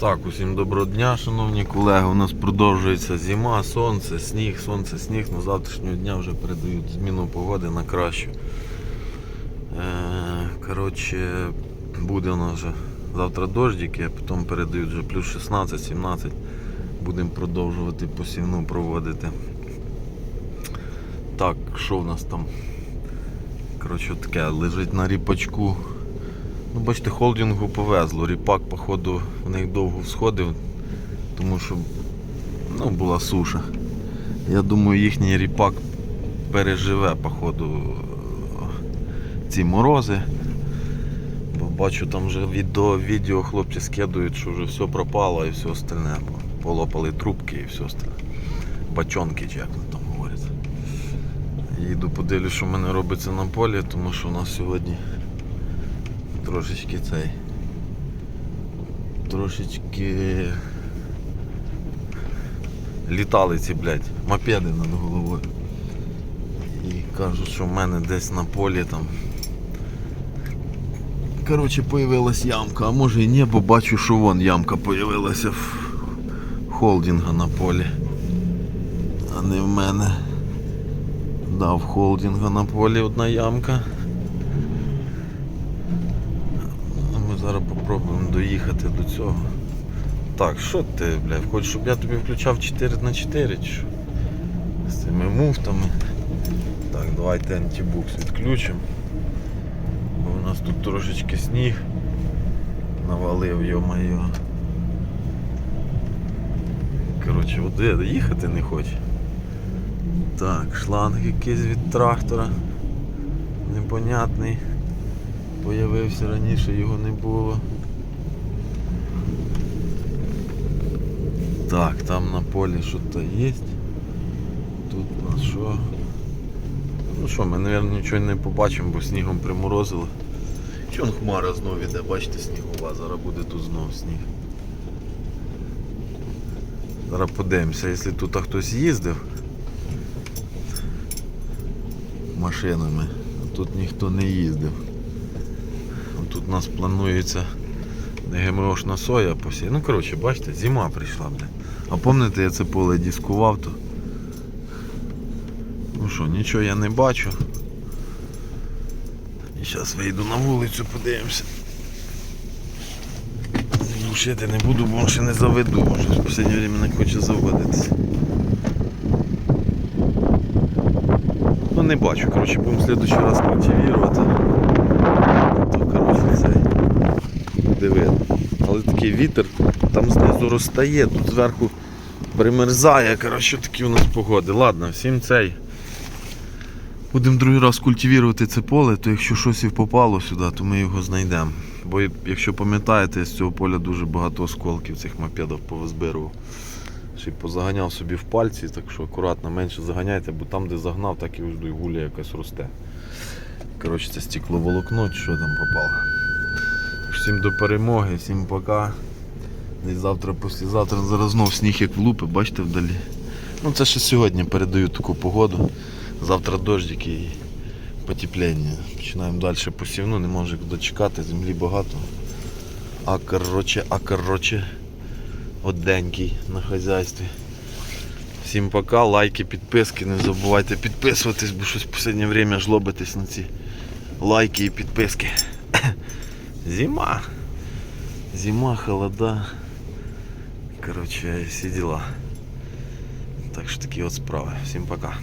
Так, усім доброго дня, шановні колеги. У нас продовжується зима, сонце, сніг, сонце, сніг. На завтрашнього дня вже передають зміну погоди на кращу. Е, коротше, буде у нас вже завтра дождики, а потім передають вже плюс 16-17. Будемо продовжувати посівну проводити. Так, що в нас там? Коротше, таке лежить на ріпачку. Ну, бачите, холдингу повезло. Ріпак, походу, в них довго всходив, тому що ну, була суша. Я думаю, їхній ріпак переживе, походу, ці морози. Бо бачу там вже відео, відео хлопці скидують, що вже все пропало і все остальне. Полопали трубки і все остальне. Бачонки, чи як вони там говорять. Їду подивлюсь, що в мене робиться на полі, тому що у нас сьогодні трошечки цей. Трошечки літали ці, блядь, мопеди над головою. І кажуть, що в мене десь на полі там. Коротше, появилась ямка, а може і ні, бо бачу, що вон ямка появилася в холдинга на полі. А не в мене. Да, в холдинга на полі одна ямка. А Ми зараз попробуємо доїхати до цього. Так, що ти, блядь, хочеш, щоб я тобі включав 4 на 4 чи що? З цими муфтами. Так, давайте антибукс відключимо. Бо у нас тут трошечки сніг навалив, йо-моє. Коротше, води їхати не хоче. Так, шланг якийсь від трактора. Непонятний. Появився раніше, його не було. Так, там на полі що-то є. Тут у нас що? Ну що, ми, мабуть, нічого не побачимо, бо снігом приморозило. Чон хмара знов іде, бачите, снігова, зараз буде тут знов сніг. Зараз подивимося, якщо тут хтось їздив машинами, а тут ніхто не їздив. Тут у нас планується ГМОшна соя посіяти. Ну коротше, бачите, зима прийшла, бля. А пам'ятаєте, я це поле дискував, то. Ну що, нічого я не бачу. І зараз вийду на вулицю, подивимося. Глушити не буду, бо ще не заведу, щось в останнє время не хоче заводитися. Ну не бачу, коротше, будемо в следующий раз культивувати. Цей видно. Але такий вітер там знизу розтає, тут зверху примерзає. Коротше, такі у нас погоди. Ладно, всім цей. Будемо другий раз культивувати це поле, то якщо щось і попало сюди, то ми його знайдемо. Бо якщо пам'ятаєте, з цього поля дуже багато осколків цих мопедів повизбирував. Ще й позаганяв собі в пальці, так що акуратно менше заганяйте, бо там, де загнав, так і гуля якась росте. Коротше, це стекловолокно, що там попало. Всім до перемоги, всім пока. Десь завтра, післязавтра, зараз знов сніг як влупи, бачите вдалі. Ну це ще сьогодні передають таку погоду. Завтра дождики і потепління. Починаємо далі посівну, не можу дочекати, землі багато. А короче, а короче, оденький на хазяйстві. Всім пока, лайки, підписки, не забувайте підписуватись, бо щось в останнє время жлобитесь на ці лайки і підписки. Зима. Зима, холода. Короче, всі діла. Так що такі от справи. Всім пока.